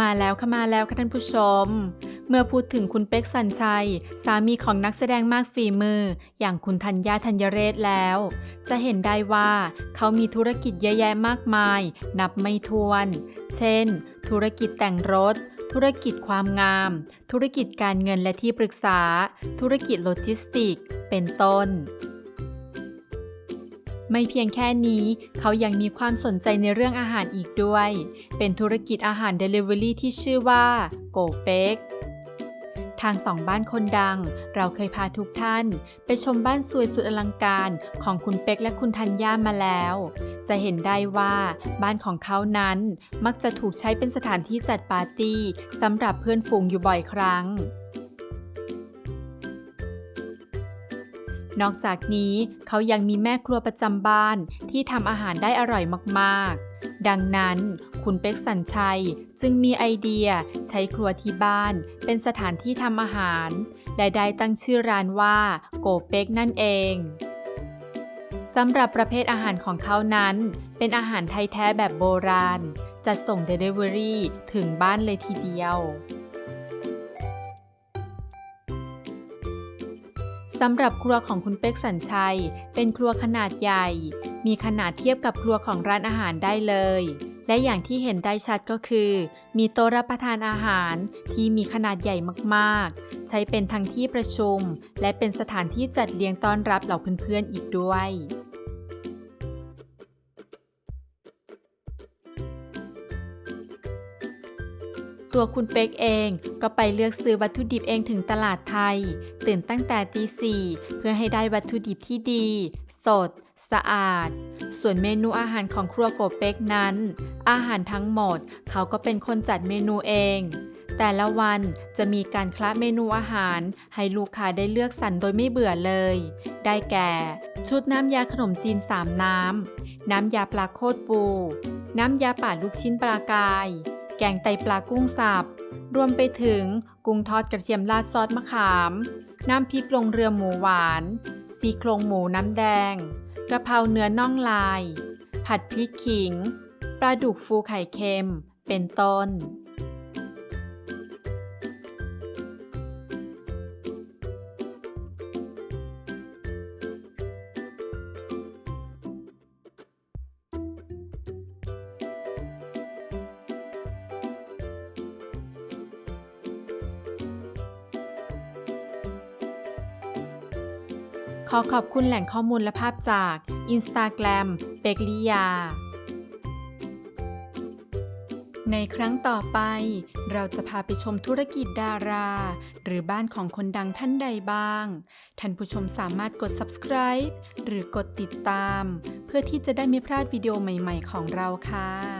มาแล้วค่ะมาแล้วค่ะท่านผู้ชม เมื่อพูดถึงคุณเป๊กสัญชัย สามีของนักแสดงมากฝีมือ อย่างคุณธัญญาธัญเรศแล้ว จะเห็นได้ว่าเขามีธุรกิจเยอะแยะมากมาย นับไม่ถ้วน เช่น ธุรกิจแต่งรถ ธุรกิจความงาม ธุรกิจการเงินและที่ปรึกษา ธุรกิจโลจิสติก เป็นต้น ไม่เพียงแค่นี้ เขายังมีความสนใจในเรื่องอาหารอีกด้วย เป็นธุรกิจอาหาร Delivery ที่ชื่อว่าโกเป๊กทางสองบ้านคนดัง เราเคยพาทุกท่าน ไปชมบ้านสวยสุดอลังการของคุณเป๊กและคุณธัญญามาแล้ว จะเห็นได้ว่าบ้านของเขานั้นมักจะถูกใช้เป็นสถานที่จัดปาร์ตี้สำหรับเพื่อนฝูงอยู่บ่อยครั้ง นอกจากนี้เขายังมีแม่ครัวประจำบ้านที่ทำอาหารได้อร่อยมากๆ ดังนั้นคุณเป็กสัญชัยจึงมีไอเดียใช้ครัวที่บ้านเป็นสถานที่ทำอาหาร และได้ตั้งชื่อร้านว่า โกเป็กนั่นเองสำหรับประเภทอาหารของเขานั้น เป็นอาหารไทยแท้แบบโบราณ จัดส่ง Delivery ถึงบ้านเลยทีเดียว สำหรับครัวของคุณเป็กสัญชัย เป็นครัวขนาดใหญ่ มีขนาดเทียบกับครัวของร้านอาหารได้เลย และอย่างที่เห็นได้ชัดก็คือ มีโต๊ะรับประทานอาหารที่มีขนาดใหญ่มากๆ ใช้เป็นทั้งที่ประชุม และเป็นสถานที่จัดเลี้ยงต้อนรับเหล่าเพื่อนๆอีกด้วย ตัวคุณเป็กเองก็ไปเลือกซื้อวัตถุดิบเองถึงตลาดไทย ตื่นตั้งแต่ตีสี่เพื่อให้ได้วัตถุดิบที่ดี สด สะอาด ส่วนเมนูอาหารของครัวโกเป็กนั้น อาหารทั้งหมดเขาก็เป็นคนจัดเมนูเอง แต่ละวันจะมีการคละเมนูอาหาร ให้ลูกค้าได้เลือกสรรโดยไม่เบื่อเลย ได้แก่ ชุดน้ำยาขนมจีน3น้ำ น้ำยาปลาโคตรปู น้ำยาป่าลูกชิ้นปลากาย แกงไตปลากุ้งสับ รวมไปถึงกุ้งทอดกระเทียมราดซอสมะขาม น้ำพริกลงเรือหมูหวาน ซีโครงหมูน้ำแดง กระเพราเนื้อน่องลาย ผัดพริกขิง ปลาดุกฟูไข่เค็ม เป็นต้น ขอขอบคุณแหล่งข้อมูลและภาพจาก Instagram เบกลิยา ในครั้งต่อไป เราจะพาไปชมธุรกิจดารา หรือบ้านของคนดังท่านใดบ้าง ท่านผู้ชมสามารถกด subscribe หรือกดติดตาม เพื่อที่จะได้ไม่พลาดวิดีโอใหม่ ๆ ของเราค่ะ